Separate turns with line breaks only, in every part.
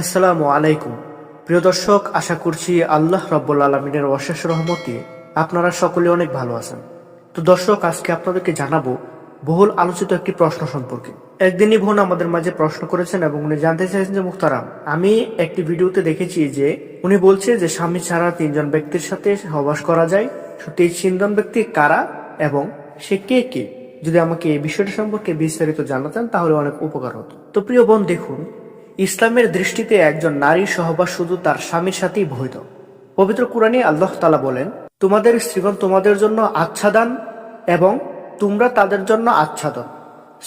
আসসালামু আলাইকুম। প্রিয় দর্শক, আশা করছি আল্লাহ রব্বুল আলমিনের অশেষ রহমতে আপনারা সকলে অনেক ভালো আছেন। তো দর্শক, আজকে আপনাদেরকে জানাব বহুল আলোচিত একটি প্রশ্ন সম্পর্কে। একদিনই বোন আমাদের মাঝে প্রশ্ন করেছেন এবং উনি জানতে চাইছেন যে মুখতারাম আমি একটি ভিডিওতে দেখেছি যে উনি বলছে যে, স্বামী ছাড়া তিনজন ব্যক্তির সাথে সহবাস করা যায়। সত্যি, এই তিনজন ব্যক্তি কারা এবং সে কে কে? যদি আমাকে এই বিষয়টা সম্পর্কে বিস্তারিত জানাতেন, তাহলে অনেক উপকার হতো। তো প্রিয় বোন, দেখুন ইসলামের দৃষ্টিতে একজন নারী সহবাস শুধু তার স্বামীর সাথেই বৈধ পবিত্র কোরআনে আল্লাহ তালা বলেন, তোমাদের স্ত্রীগণ তোমাদের জন্য আচ্ছাদন এবং তোমরা তাদের জন্য আচ্ছাদন।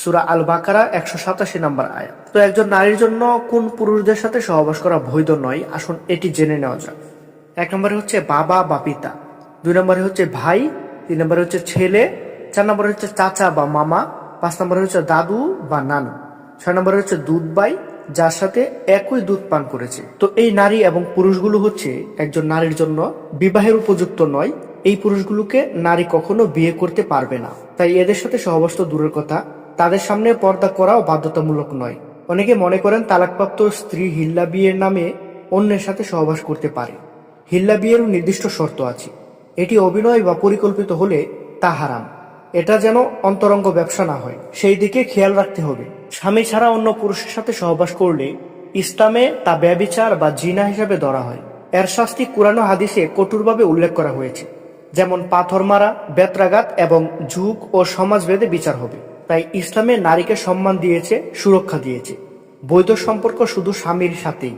সুরা আল বাকারা একশো সাতাশি নম্বর আয়া তো একজন নারীর জন্য কোন পুরুষদের সাথে সহবাস করা বৈধ নয়? আসুন এটি জেনে নেওয়া যাক। এক নম্বরে হচ্ছে বাবা বা পিতা, দুই নম্বরে হচ্ছে ভাই, তিন নম্বরে হচ্ছে ছেলে, চার নম্বরে হচ্ছে চাচা বা মামা, পাঁচ নম্বরে হচ্ছে দাদু বা নানু। ছয় নম্বরে হচ্ছে দুধ বাই, যার সাথে একই দুধ পান করেছে। তো এই নারী এবং পুরুষগুলো হচ্ছে একজন নারীর জন্য বিবাহের উপযুক্ত নয়। এই পুরুষগুলোকে নারী কখনো বিয়ে করতে পারবে না। তাই এদের সাথে সহবাস দূরের কথা। তাদের সামনে পর্দা করাও বাধ্যতামূলক নয়। অনেকে মনে করেন তালাকপ্রাপ্ত স্ত্রী হিল্লা বিয়ের নামে অন্যের সাথে সহবাস করতে পারে। হিল্লা বিয়েরও নির্দিষ্ট শর্ত আছে। এটি অভিনয় বা পরিকল্পিত হলে তা হারাম। এটা যেন অন্তরঙ্গ ব্যবসা না হয়। সেই দিকে খেয়াল রাখতে হবে। স্বামী ছাড়া অন্য পুরুষের সাথে সহবাস করলে ইসলামে তা ব্যবিচার বা জিনা হিসাবে ধরা হয়। এর শাস্তি কুরানো হাদিসে কঠোরভাবে উল্লেখ করা হয়েছে। যেমন পাথর মারা, বেত্রাঘাত এবং যুগ ও সমাজভেদে বিচার হবে। তাই ইসলামে নারীকে সম্মান দিয়েছে, সুরক্ষা দিয়েছে। বৈধ সম্পর্ক শুধু স্বামীর সাথেই।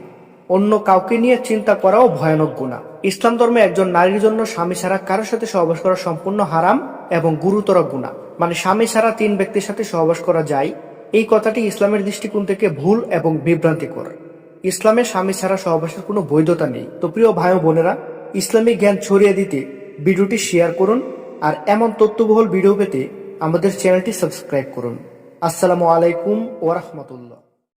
অন্য কাউকে নিয়ে চিন্তা করাও ভয়ানক গুণা। ইসলাম ধর্মে একজন নারীর জন্য স্বামী ছাড়া কারোর সাথে সহবাস করা সম্পূর্ণ হারাম এবং গুরুতর গুণা। মানে স্বামী ছাড়া তিন ব্যক্তির সাথে সহবাস করা যায়, এই কথাটি ইসলামের দৃষ্টিকোণ থেকে ভুল এবং বিভ্রান্তিকর। ইসলামে স্বামী ছাড়া সহবাসের কোনো বৈধতা নেই। তো প্রিয় ভাই বোনেরা, ইসলামী জ্ঞান ছড়িয়ে দিতে ভিডিওটি শেয়ার করুন আর এমন তথ্যবহুল ভিডিও পেতে আমাদের চ্যানেলটি সাবস্ক্রাইব করুন। আসসালামু আলাইকুম ওরহমতুল্লাহ